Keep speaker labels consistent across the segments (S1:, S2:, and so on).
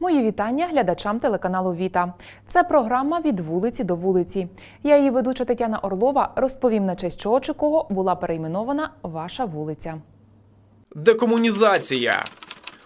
S1: Мої вітання глядачам телеканалу Віта. Це програма від вулиці до вулиці. Я її ведуча Тетяна Орлова розповім на честь чого чи кого була перейменована ваша вулиця.
S2: Декомунізація.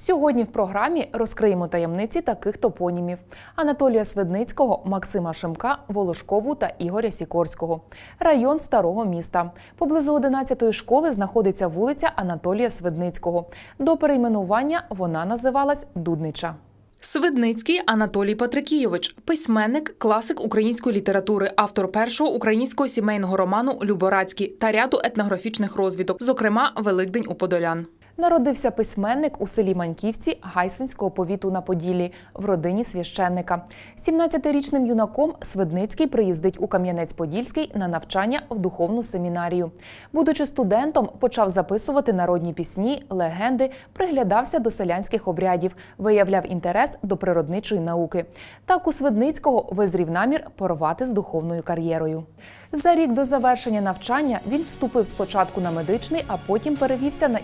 S1: Сьогодні в програмі розкриємо таємниці таких топонімів: Анатолія Свидницького, Максима Шимка, Волошкову та Ігоря Сікорського. Район старого міста. Поблизу 11-ї школи знаходиться вулиця Анатолія Свидницького. До перейменування вона називалась Дуднича.
S3: Свидницький Анатолій Патрикійович, письменник, класик української літератури, автор першого українського сімейного роману Люборацький та ряду етнографічних розвідок, зокрема Великдень у Подолян.
S1: Народився письменник у селі Маньківці Гайсинського повіту на Поділлі в родині священника. 17-річним юнаком Свидницький приїздить у Кам'янець-Подільський на навчання в духовну семінарію. Будучи студентом, почав записувати народні пісні, легенди, приглядався до селянських обрядів, виявляв інтерес до природничої науки. Так у Свидницького визрів намір порвати з духовною кар'єрою. За рік до завершення навчання він вступив спочатку на медичний, а потім перевівся на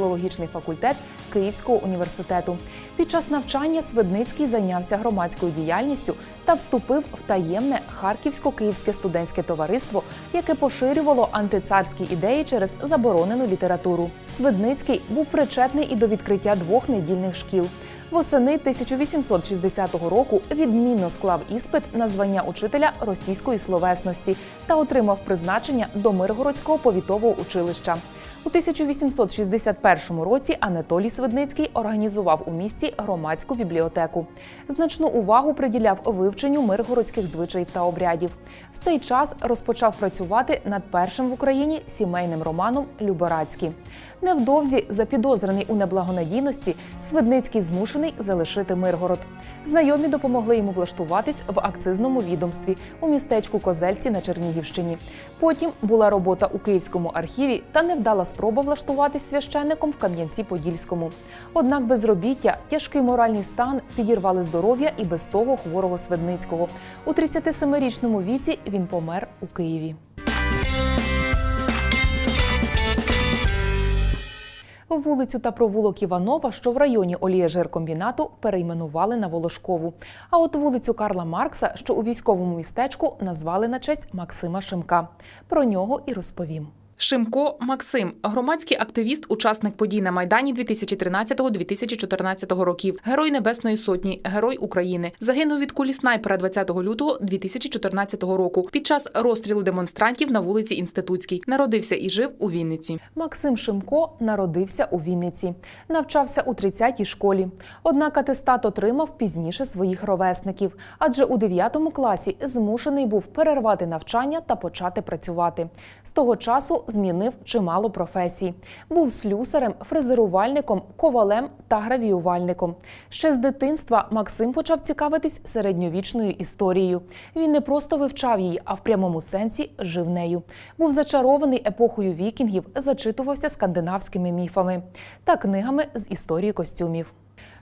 S1: історико-філологічний факультет Київського університету. Під час навчання Свидницький зайнявся громадською діяльністю та вступив в таємне Харківсько-Київське студентське товариство, яке поширювало антицарські ідеї через заборонену літературу. Свидницький був причетний і до відкриття двох недільних шкіл. Восени 1860 року відмінно склав іспит на звання учителя російської словесності та отримав призначення до Миргородського повітового училища. У 1861 році Анатолій Свидницький організував у місті громадську бібліотеку. Значну увагу приділяв вивченню миргородських звичаїв та обрядів. В цей час розпочав працювати над першим в Україні сімейним романом Люборацький. Невдовзі, запідозрений у неблагонадійності, Свидницький змушений залишити Миргород. Знайомі допомогли йому влаштуватись в акцизному відомстві у містечку Козельці на Чернігівщині. Потім була робота у Київському архіві та невдала спроба влаштуватись священником в Кам'янці-Подільському. Однак безробіття, тяжкий моральний стан підірвали здоров'я і без того хворого Свидницького. У 37-річному віці він помер у Києві. Вулицю та провулок Іванова, що в районі олієжиркомбінату, перейменували на Волошкову. А от вулицю Карла Маркса, що у військовому містечку, назвали на честь Максима Шимка. Про нього і розповім.
S3: Шимко Максим, громадський активіст, учасник подій на Майдані 2013-2014 років, герой Небесної Сотні, герой України. Загинув від кулі снайпера 20 лютого 2014 року під час розстрілу демонстрантів на вулиці Інститутській. Народився і жив у Вінниці.
S1: Максим Шимко народився у Вінниці, навчався у 30-й школі. Однак атестат отримав пізніше своїх ровесників, адже у 9 класі змушений був перервати навчання та почати працювати. З того часу змінив чимало професій. Був слюсарем, фрезерувальником, ковалем та гравіювальником. Ще з дитинства Максим почав цікавитись середньовічною історією. Він не просто вивчав її, а в прямому сенсі жив нею. Був зачарований епохою вікінгів, зачитувався скандинавськими міфами та книгами з історії костюмів.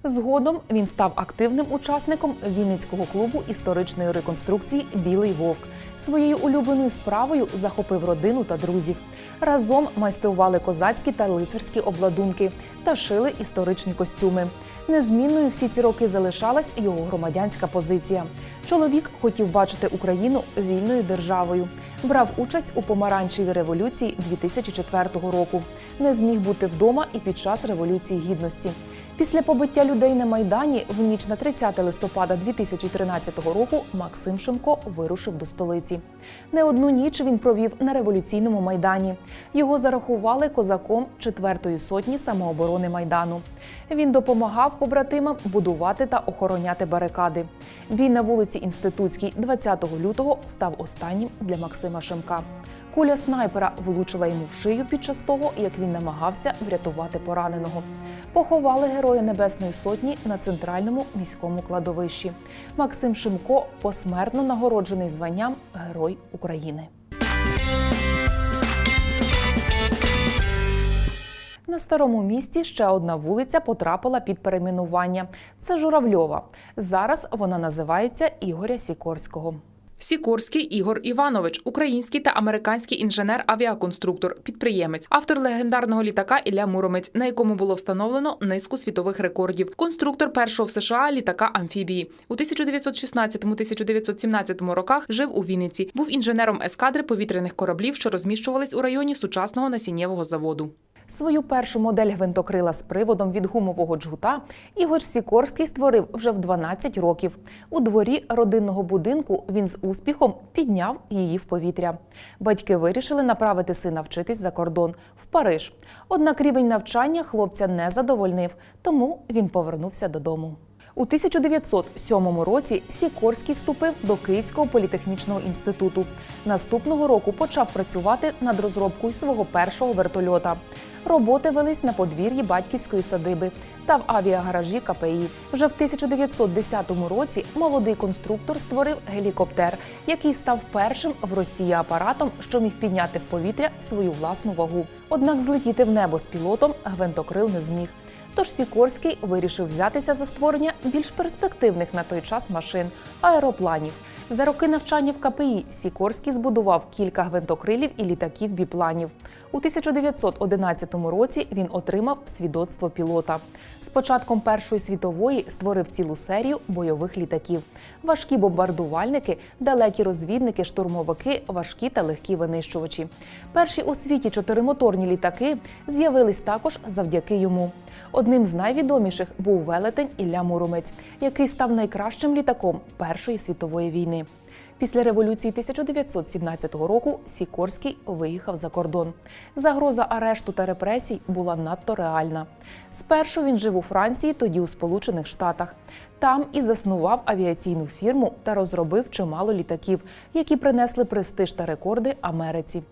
S1: Згодом він став активним учасником Вінницького клубу історичної реконструкції Білий вовк. Своєю улюбленою справою захопив родину та друзів. Разом майстрували козацькі та лицарські обладунки та шили історичні костюми. Незмінною всі ці роки залишалась його громадянська позиція. Чоловік хотів бачити Україну вільною державою. Брав участь у помаранчевій революції 2004 року. Не зміг бути вдома і під час революції гідності. Після побиття людей на майдані в ніч на 30 листопада 2013 року Максим Шимко вирушив до столиці. Не одну ніч він провів на революційному майдані. Його зарахували козаком 4-ї сотні самооборони майдану. Він допомагав побратимам будувати та охороняти барикади. Бій на вулиці Інститутській 20 лютого став останнім для Максима Шимка. Куля снайпера влучила йому в шию під час того, як він намагався врятувати пораненого. Поховали Героя Небесної Сотні на центральному міському кладовищі. Максим Шимко посмертно нагороджений званням Герой України. На старому місті ще одна вулиця потрапила під перейменування. Це Журавльова. Зараз вона називається Ігоря Сікорського.
S3: Сікорський Ігор Іванович, український та американський інженер-авіаконструктор, підприємець, автор легендарного літака Ілля Муромець, на якому було встановлено низку світових рекордів. Конструктор першого в США літака амфібії у 1916-1917 роках жив у Вінниці. Був інженером ескадри повітряних кораблів, що розміщувались у районі сучасного насіннєвого заводу.
S1: Свою першу модель гвинтокрила з приводом від гумового джгута Ігор Сікорський створив вже в 12 років. У дворі родинного будинку він з успіхом підняв її в повітря. Батьки вирішили направити сина вчитись за кордон в Париж. Однак рівень навчання хлопця не задовольнив, тому він повернувся додому. У 1907 році Сікорський вступив до Київського політехнічного інституту. Наступного року почав працювати над розробкою свого першого вертольота. Роботи велись на подвір'ї батьківської садиби та в авіагаражі КПІ. Вже в 1910 році молодий конструктор створив гелікоптер, який став першим в Росії апаратом, що міг підняти в повітря свою власну вагу. Однак злетіти в небо з пілотом гвинтокрил не зміг. Тож Сікорський вирішив взятися за створення більш перспективних на той час машин аеропланів. За роки навчання в КПІ Сікорський збудував кілька гвинтокрилів і літаків біпланів. У 1911 році він отримав свідоцтво пілота. З початком Першої світової створив цілу серію бойових літаків: важкі бомбардувальники, далекі розвідники, штурмовики, важкі та легкі винищувачі. Перші у світі чотиримоторні літаки з'явились також завдяки йому. Одним з найвідоміших був велетень Ілля Муромець, який став найкращим літаком Першої світової війни. Після революції 1917 року Сікорський виїхав за кордон. Загроза арешту та репресій була надто реальна. Спершу він жив у Франції, тоді у Сполучених Штатах. Там і заснував авіаційну фірму та розробив чимало літаків, які принесли престиж та рекорди Америці.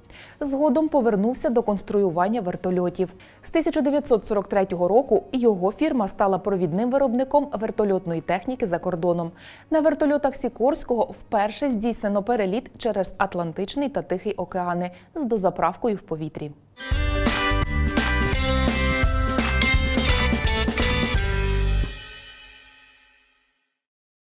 S1: Згодом повернувся до конструювання вертольотів. З 1943 року його фірма стала провідним виробником вертольотної техніки за кордоном. На вертольотах Сікорського вперше здійснено переліт через Атлантичний та Тихий океани з дозаправкою в повітрі.